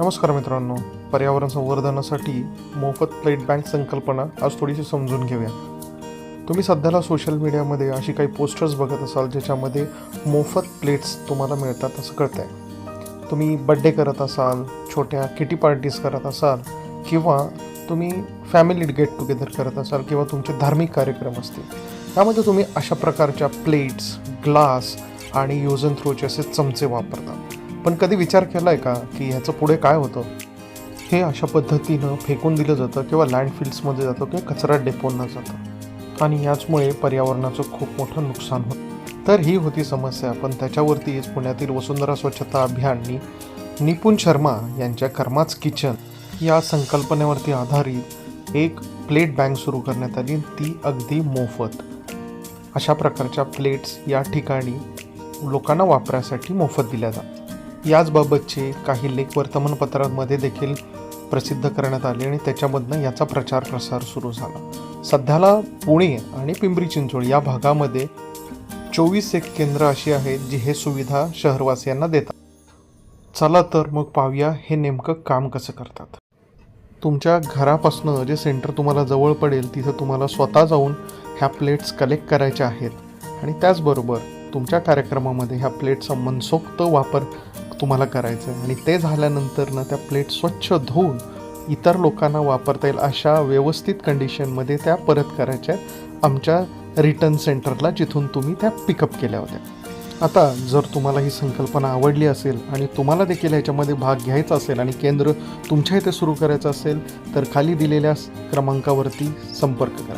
नमस्कार मित्रांनो. पर्यावरण संवर्धनासाठी मोफत प्लेट बँक संकल्पना आज थोडीशी समजून घेऊया. तुम्ही सध्याला सोशल मीडियामध्ये अशी काही पोस्टर्स बघत असाल ज्याच्यामध्ये मोफत प्लेट्स तुम्हाला मिळतात असं कळतं आहे तुम्ही बड्डे करत असाल छोट्या किटी पार्टीज करत असाल किंवा तुम्ही फॅमिली गेट टुगेदर करत असाल किंवा तुमचे धार्मिक कार्यक्रम असतील. त्यामध्ये तुम्ही अशा प्रकारच्या प्लेट्स ग्लास आणि यूज अँड थ्रोचे असे चमचे वापरता. पण कधी विचार केला आहे का की ह्याचं पुढे काय होतं? हे अशा पद्धतीनं फेकून दिलं जातं किंवा लँडफिल्ड्समध्ये जातं किंवा कचरा डेपोंना जातं. आणि याचमुळे पर्यावरणाचं खूप मोठं नुकसान होतं. तर ही होती समस्या. पण त्याच्यावरतीच पुण्यातील वसुंधरा स्वच्छता अभियाननी निपुण शर्मा यांच्या कर्माच किचन या संकल्पनेवरती आधारित एक प्लेट बँक सुरू करण्यात आली. ती अगदी मोफत. अशा प्रकारच्या प्लेट्स या ठिकाणी लोकांना वापरासाठी मोफत दिल्या जातात. याचबाबतचे काही लेख वर्तमानपत्रांमध्ये देखील प्रसिद्ध करण्यात आले आणि त्याच्यामधनं याचा प्रचार प्रसार सुरू झाला. सध्याला पुणे आणि पिंपरी चिंचवड या भागामध्ये चोवीस एक केंद्र अशी आहेत जी हे सुविधा शहरवासियांना देतात. चला तर मग पाहूया हे नेमकं काम कसं करतात. तुमच्या घरापासनं जे सेंटर तुम्हाला जवळ पडेल तिथं तुम्हाला स्वतः जाऊन ह्या प्लेट्स कलेक्ट करायच्या आहेत. आणि त्याचबरोबर तुमच्या कार्यक्रमामध्ये ह्या प्लेटचा मनसोक्त वापर तुम्हाला करायचं आहे आणि ते झाल्यानंतर ना त्या प्लेट स्वच्छ धुवून इतर लोकांना वापरता येईल अशा व्यवस्थित कंडिशनमध्ये त्या परत करायच्या आहेत. आमच्या रिटर्न सेंटरला जिथून तुम्ही त्या पिकअप केल्या होत्या. आता जर तुम्हाला ही संकल्पना आवडली असेल आणि तुम्हाला देखील ह्याच्यामध्ये भाग घ्यायचा असेल आणि केंद्र तुमच्या इथे सुरू करायचं असेल तर खाली दिलेल्या क्रमांकावरती संपर्क करा.